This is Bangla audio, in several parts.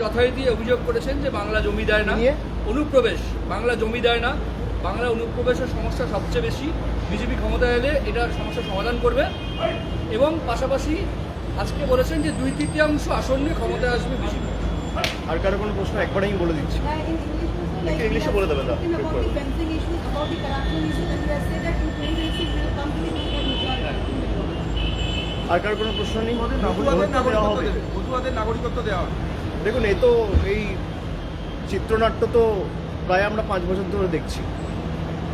যথারীতি অভিযোগ করেছেন যে বাংলা জমি দেয় না? অনুপ্রবেশ বাংলা জমি দেয় না। বাংলা অনুপ্রবেশের সমস্যা সবচেয়ে বেশি। বিজেপি ক্ষমতায় এলে এটার সমস্যার সমাধান করবে। এবং পাশাপাশি আজকে বলেছেন যে দুই তৃতীয়াংশ আসন নিয়ে ক্ষমতায় আসবে বিজেপি। আর কারও কোনো প্রশ্ন? একবারে আমি বলে দিচ্ছি। we are বলে দেবেন, দাও, talking about quick the fencing issues, about the corruption issues, and we have said that in 2026 we will completely get majority. আর কারও কোনো প্রশ্ন নেই। দেবে নাগরিকত্ব দেওয়া হবে। দেখুন এ তো এই চিত্রনাট্য তো প্রায় আমরা পাঁচ বছর ধরে দেখছি।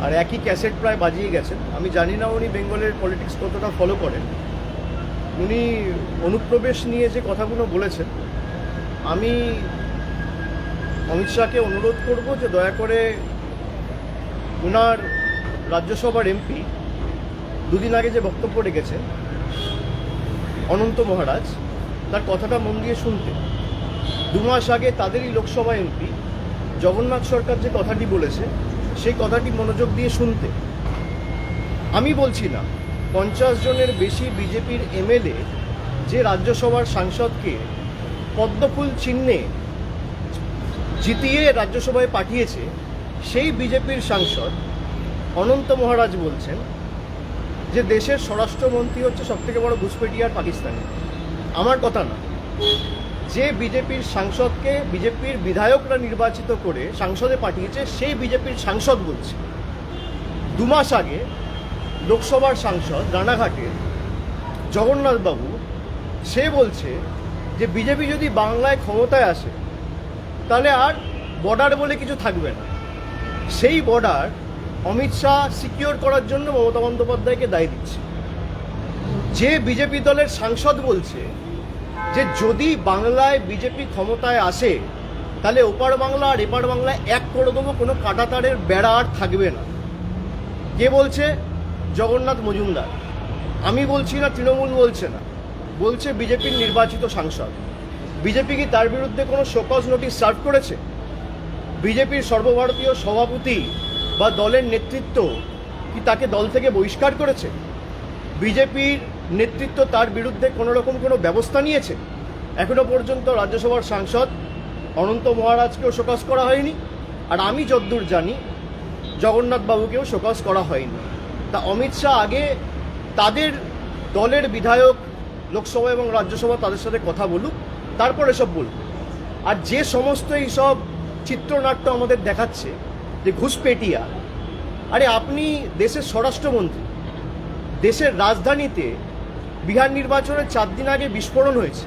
আর একই ক্যাসেট প্রায় বাজিয়ে গেছেন। আমি জানি না উনি বেঙ্গলের পলিটিক্স কতটা ফলো করেন। উনি অনুপ্রবেশ নিয়ে যে কথাগুলো বলেছেন, আমি অমিত শাহকে অনুরোধ করব যে দয়া করে ওনার রাজ্যসভার এমপি দুদিন আগে যে বক্তব্য রেখেছেন, অনন্ত মহারাজ, তার কথাটা মন দিয়ে শুনতে। দু মাস আগে তাদেরই লোকসভা এমপি জগন্নাথ সরকার যে কথাটি বলেছে, সেই কথাটি মনোযোগ দিয়ে শুনতে। আমি বলছি না, পঞ্চাশ জনের বেশি বিজেপির এমএলএ যে রাজ্যসভার সাংসদকে পদ্মফুল চিহ্নে জিতিয়ে রাজ্যসভায় পাঠিয়েছে, সেই বিজেপির সাংসদ অনন্ত মহারাজ বলছেন যে দেশের স্বরাষ্ট্রমন্ত্রী হচ্ছে সবথেকে বড় ঘুষপেটিয়ার পাকিস্তানি। আমার কথা না। যে বিজেপির সাংসদকে বিজেপির বিধায়করা নির্বাচিত করে সাংসদে পাঠিয়েছে, সেই বিজেপির সাংসদ বলছে। দু মাস আগে লোকসভার সাংসদ রানাঘাটের জগন্নাথবাবু, সে বলছে যে বিজেপি যদি বাংলায় ক্ষমতায় আসে, তাহলে আর বর্ডার বলে কিছু থাকবে না। সেই বর্ডার অমিত শাহ সিকিওর করার জন্য মমতা বন্দ্যোপাধ্যায়কে দায়ী দিচ্ছে। যে বিজেপি দলের সাংসদ বলছে যে যদি বাংলায় বিজেপি ক্ষমতায় আসে, তাহলে ওপার বাংলা আর এপার বাংলায় এক করে দেবো, কোনো কাটাতারের বেড়া আর থাকবে না। কে বলছে? জগন্নাথ মজুমদার। আমি বলছি না, তৃণমূল বলছে না। বলছে বিজেপির নির্বাচিত সাংসদ। বিজেপি কি তার বিরুদ্ধে কোনো শোকজ নোটিশ সার্ভ করেছে? বিজেপির সর্বভারতীয় সভাপতি বা দলের নেতৃত্ব কি তাকে দল থেকে বহিষ্কার করেছে? বিজেপির নেতৃত্ব তার বিরুদ্ধে কোনো রকম কোনো ব্যবস্থা নিয়েছে? এখনও পর্যন্ত রাজ্যসভার সাংসদ অনন্ত মহারাজকেও শোকজ করা হয়নি, আর আমি যদ্দূর জানি, জগন্নাথবাবুকেও শোকজ করা হয়নি। তা অমিত শাহ আগে তাদের দলের বিধায়ক লোকসভা এবং রাজ্যসভা তাদের সাথে কথা বলুক, তারপর এসব বলুক। আর যে সমস্ত এইসব চিত্রনাট্য আমাদের দেখাচ্ছে, যে ঘুষপেটিয়া, আরে আপনি দেশের স্বরাষ্ট্রমন্ত্রী, দেশের রাজধানীতে বিহার নির্বাচনের চার দিন আগে বিস্ফোরণ হয়েছে।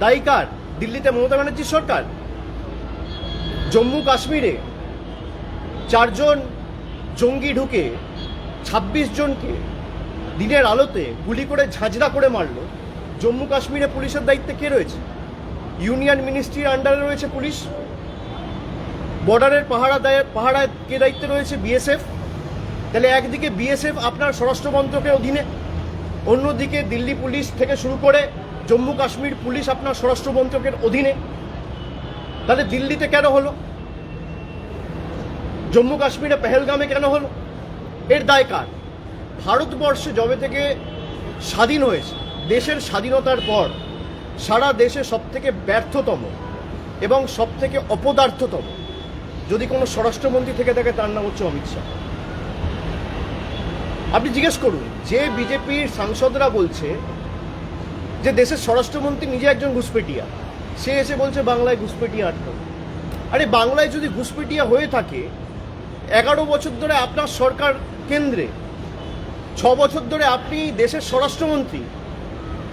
তাই কার? দিল্লিতে মমতা ব্যানার্জির সরকার? জম্মু কাশ্মীরে চারজন জঙ্গি ঢুকে ছাব্বিশ জনকে দিনের আলোতে গুলি করে ঝাঁঝরা করে মারল। জম্মু কাশ্মীরে পুলিশের দায়িত্বে কে রয়েছে? ইউনিয়ন মিনিস্ট্রির আন্ডারে রয়েছে পুলিশ। বর্ডারের পাহারা দায়, পাহারায় কে দায়িত্বে রয়েছে? বিএসএফ। তাহলে একদিকে বিএসএফ আপনার স্বরাষ্ট্র মন্ত্রকের অধীনে অন্যদিকে দিল্লি পুলিশ থেকে শুরু করে জম্মু কাশ্মীর পুলিশ আপনার স্বরাষ্ট্র মন্ত্রকের অধীনে। তাহলে দিল্লিতে কেন হলো? জম্মু কাশ্মীরে পেহেলগামে কেন হলো? এর দায় কার? ভারতবর্ষে যবে থেকে স্বাধীন হয়েছে, দেশের স্বাধীনতার পর সারা দেশে সবথেকে ব্যর্থতম এবং সবথেকে অপদার্থতম। যদি কোনো স্বরাষ্ট্রমন্ত্রী থেকে থাকে, তার নাম হচ্ছে অমিত শাহ। আপনি জিজ্ঞেস করুন, যে বিজেপির সাংসদরা বলছে যে দেশের স্বরাষ্ট্রমন্ত্রী নিজে একজন ঘুষপেটিয়া, সে এসে বলছে বাংলায় ঘুষপেটিয়া আটকাও আরে বাংলায় যদি ঘুষপেটিয়া হয়ে থাকে, এগারো বছর ধরে আপনার সরকার কেন্দ্রে, ছ বছর ধরে আপনি দেশের স্বরাষ্ট্রমন্ত্রী,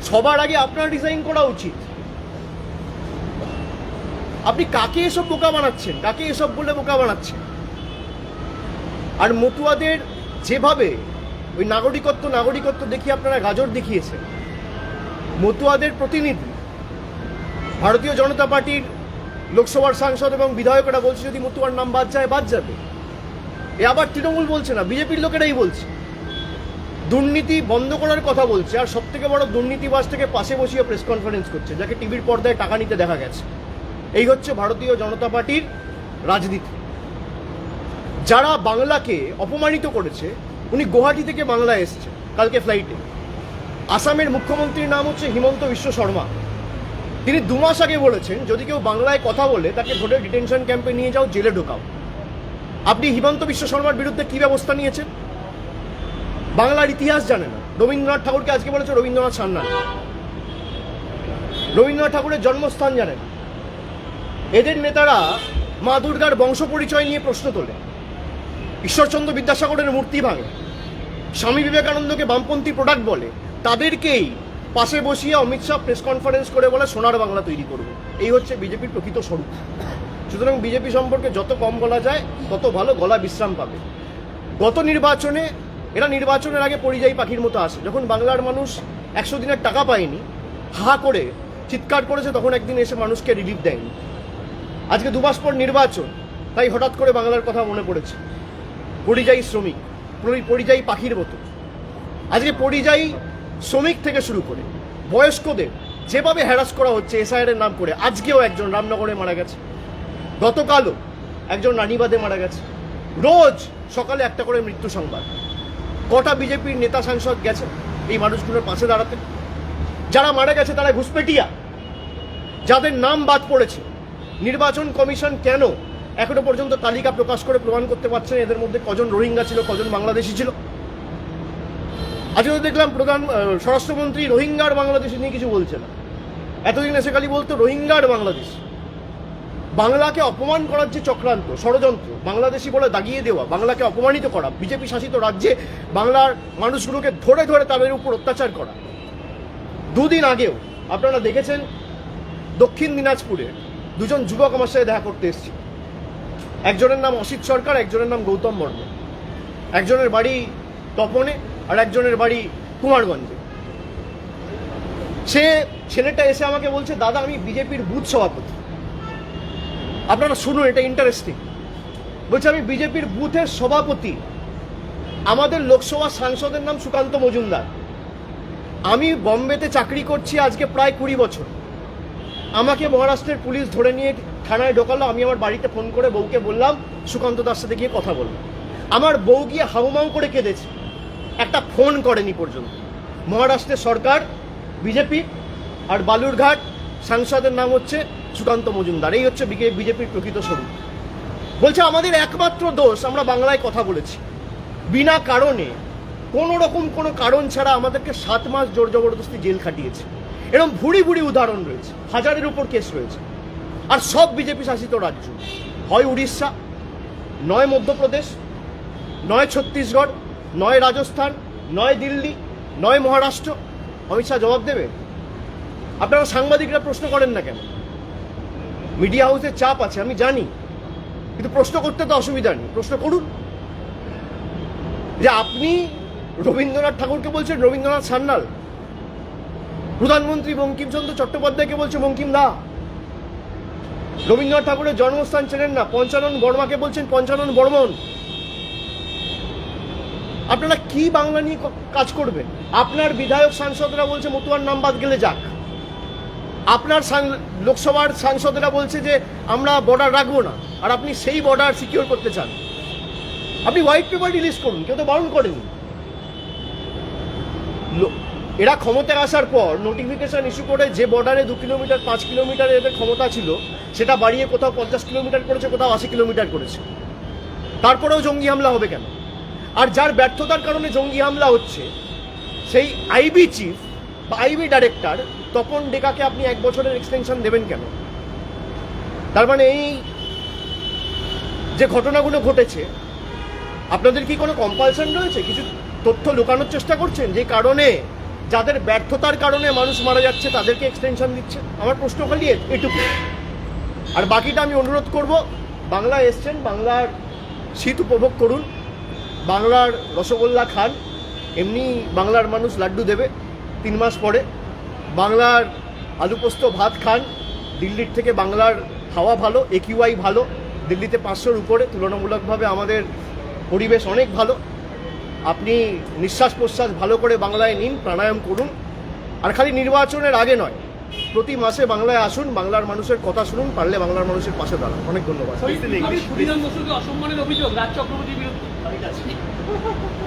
সবার আগে আপনার রিজাইন করা উচিত। আপনি কাকে এসব বোকা বানাচ্ছেন? কাকে এসব বলে বোকা বানাচ্ছেন? আর মতুয়াদের যেভাবে ওই নাগরিকত্ব নাগরিকত্ব দেখিয়ে আপনারা গাজর দেখিয়েছেন। মতুয়াদের প্রতিনিধি, ভারতীয় জনতা পার্টির লোকসভার সাংসদ এবং বিধায়করা বলছে, যদি মতুয়ার নাম বাদ যায়, বাদ যাবে। এ আবার তৃণমূল বলছে না, বিজেপির লোকেরাই বলছে। দুর্নীতি বন্ধ করার কথা বলছে, আর সব থেকে বড় দুর্নীতিবাস থেকে পাশে বসিয়ে প্রেস কনফারেন্স করছে, যাকে টিভির পর্দায় টাকা নিতে দেখা গেছে। এই হচ্ছে ভারতীয় জনতা পার্টির রাজনীতি। যারা বাংলাকে অপমানিত করেছে উনি গুয়াহাটি থেকে বাংলায় এসেছে কালকে ফ্লাইটে আসামের মুখ্যমন্ত্রীর নাম হচ্ছে হিমন্ত বিশ্ব শর্মা। তিনি দু মাস আগে বলেছেন, যদি কেউ বাংলায় কথা বলে, তাকে ধরে ডিটেনশন ক্যাম্পে নিয়ে যাও, জেলে ঢোকাও। আপনি হিমন্ত বিশ্ব শর্মার বিরুদ্ধে কি ব্যবস্থা নিয়েছেন? বাংলার ইতিহাস জানে না। রবীন্দ্রনাথ ঠাকুরকে আজকে বলেছে রবীন্দ্রনাথ সান্যাল। রবীন্দ্রনাথ ঠাকুরের জন্মস্থান জানে না। এদের নেতারা মা দুর্গার বংশ পরিচয় নিয়ে প্রশ্ন তোলে ঈশ্বরচন্দ্র বিদ্যাসাগরের মূর্তি ভাঙে। স্বামী বিবেকানন্দকে বামপন্থী প্রোডাক্ট বলে। তাদেরকেই পাশে বসিয়ে অমিত শাহ প্রেস কনফারেন্স করে বলে সোনার বাংলা তৈরি করব। এই হচ্ছে বিজেপির প্রকৃত স্বরূপ। সুতরাং বিজেপি সম্পর্কে যত কম বলা যায়, তত ভালো গলা বিশ্রাম পাবে। গত নির্বাচনে, এরা নির্বাচনের আগে পরিযায়ী পাখির মতো আসে। যখন বাংলার মানুষ একশো দিনের টাকা পায়নি, হা করে চিৎকার করেছে, তখন একদিন এসে মানুষকে রিলিফ দেয়নি। আজকে দুমাস পর নির্বাচন, তাই হঠাৎ করে বাংলার কথা মনে পড়েছে। পরিযায়ী শ্রমিক পরি- পরিযায়ী পাখির মতো। আজকে পরিযায়ী শ্রমিক থেকে শুরু করে বয়স্কদের যেভাবে হ্যারাস করা হচ্ছে এসআইআর এর নাম করে, আজকেও একজন রামনগরে মারা গেছে। গতকালও একজন রানীবাদে মারা গেছে। রোজ সকালে একটা করে মৃত্যু সংবাদ। কটা বিজেপির নেতা সাংসদ গেছে এই মানুষগুলোর পাশে দাঁড়াতে? যারা মারা গেছে তারা ঘুষপেটিয়া। যাদের নাম বাদ পড়েছে। নির্বাচন কমিশন কেন এখনও পর্যন্ত তালিকা প্রকাশ করে প্রমাণ করতে পারছে না এদের মধ্যে কজন রোহিঙ্গা ছিল, কজন বাংলাদেশি ছিল। আজকে দেখলাম প্রধান স্বরাষ্ট্রমন্ত্রী রোহিঙ্গার বাংলাদেশি নিয়ে কিছু বলছে না। এতদিন এসে খালি বলতো রোহিঙ্গার বাংলাদেশ। বাংলাকে অপমান করার যে চক্রান্ত, ষড়যন্ত্র, বাংলাদেশি বলে দাগিয়ে দেওয়া, বাংলাকে অপমানিত করা, বিজেপি শাসিত রাজ্যে বাংলার মানুষগুলোকে ধরে ধরে তাদের উপর অত্যাচার করা। দুদিন আগেও আপনারা দেখেছেন দক্ষিণ দিনাজপুরে দুজন যুবক আমার সাথে দেখা করতে এসেছে একজনের নাম অসিত সরকার, একজনের নাম গৌতম বর্মন। একজনের বাড়ি তপনে আর একজনের বাড়ি কুমারগঞ্জে। সে ছেলেটা এসে আমাকে বলছে, দাদা, আমি বিজেপির বুথ সভাপতি। আপনারা শুনুন, এটা ইন্টারেস্টিং বলছে, আমি বিজেপির বুথের সভাপতি। আমাদের লোকসভা সাংসদের নাম সুকান্ত মজুমদার। আমি বম্বেতে চাকরি করছি আজকে প্রায় কুড়ি বছর। আমাকে মহারাষ্ট্রের পুলিশ ধরে নিয়ে থানায় ঢোকালো, আমি আমার বাড়িতে ফোন করে বউকে বললাম, সুকান্ত দার সাথে গিয়ে কথা বলব। আমার বউ গিয়ে হাউমাউ করে কেঁদেছে। একটা ফোন করেনি পর্যন্ত। মহারাষ্ট্রের সরকার, বিজেপি আর বালুরঘাট, সাংসদের নাম হচ্ছে সুকান্ত মজুমদার। এই হচ্ছে বিজেপির প্রকৃত স্বরূপ। বলছে, আমাদের একমাত্র দোষ, আমরা বাংলায় কথা বলেছি। বিনা কারণে কোনো রকম কোনো কারণ ছাড়া আমাদেরকে সাত মাস জোর জবরদস্তি জেল খাটিয়েছে। এরকম ভুড়ি ভুড়ি উদাহরণ রয়েছে, হাজারের উপর কেস রয়েছে। আর সব বিজেপি শাসিত রাজ্য। হয় উড়িষ্যা, নয় মধ্যপ্রদেশ, নয় ছত্তিশগড়, নয় রাজস্থান, নয় দিল্লি, নয় মহারাষ্ট্র। অমিত শাহ জবাব দেবে? আপনারা সাংবাদিকরা প্রশ্ন করেন না কেন? মিডিয়া হাউসের চাপ আছে, আমি জানি। কিন্তু প্রশ্ন করতে তো অসুবিধা নেই। প্রশ্ন করুন। যে আপনি রবীন্দ্রনাথ ঠাকুরকে বলছেন রবীন্দ্রনাথ সান্যাল প্রধানমন্ত্রী বঙ্কিমচন্দ্র চট্টোপাধ্যায়কে বলছে বঙ্কিম দা। রবীন্দ্রনাথ ঠাকুরের জন্মস্থান চেনেন না। পঞ্চানন বর্মাকে বলছেন পঞ্চানন বর্মন। আপনারা কি বাংলা নিয়ে কাজ করবেন? আপনার বিধায়ক সাংসদরা বলছে মতুয়ার নাম বাদ গেলে যাক। আপনার লোকসভার সাংসদরা বলছে যে আমরা বর্ডার রাখব না। আর আপনি সেই বর্ডার সিকিউর করতে চান। আপনি হোয়াইট পেপার রিলিজ করুন। কেউ তো বারণ করেনি। এরা ক্ষমতায় আসার পর নোটিফিকেশন ইস্যু করে যে বর্ডারে দু কিলোমিটার, পাঁচ কিলোমিটার এদের ক্ষমতা ছিল, সেটা বাড়িয়ে কোথাও পঞ্চাশ কিলোমিটার করেছে, কোথাও আশি কিলোমিটার করেছে। তারপরেও জঙ্গি হামলা হবে কেন? আর যার ব্যর্থতার কারণে জঙ্গি হামলা হচ্ছে, সেই আইবি চিফ বা আইবি ডাইরেক্টর তপন ডেকাকে আপনি এক বছরের এক্সটেনশন দেবেন কেন? তার মানে এই যে ঘটনাগুলো ঘটেছে, আপনাদের কি কোনো কম্পালশন রয়েছে? কিছু তথ্য লুকানোর চেষ্টা করছেন? যে কারণে যাদের ব্যর্থতার কারণে মানুষ মারা যাচ্ছে, তাদেরকে এক্সটেনশন দিচ্ছে। আমার প্রশ্ন খালি এটুকু। আর বাকিটা আমি অনুরোধ করব, বাংলা এসছেন, বাংলার শীত উপভোগ করুন। বাংলার রসগোল্লা খান, এমনি বাংলার মানুষ লাড্ডু দেবে তিন মাস পরে। বাংলার আলু পোস্ত ভাত খান, দিল্লির থেকে বাংলার হাওয়া ভালো একিউআই ভালো, দিল্লিতে পাঁচশোর উপরে, তুলনামূলকভাবে আমাদের পরিবেশ অনেক ভালো। আপনি নিঃশ্বাস প্রশ্বাস ভালো করে বাংলায় নিন প্রাণায়াম করুন। আর খালি নির্বাচনের আগে নয় প্রতি মাসে বাংলায় আসুন বাংলার মানুষের কথা শুনুন পারলে বাংলার মানুষের পাশে দাঁড়ান। অনেক ধন্যবাদ। অভিযোগ রাজ চক্রবর্তীর বিরুদ্ধে।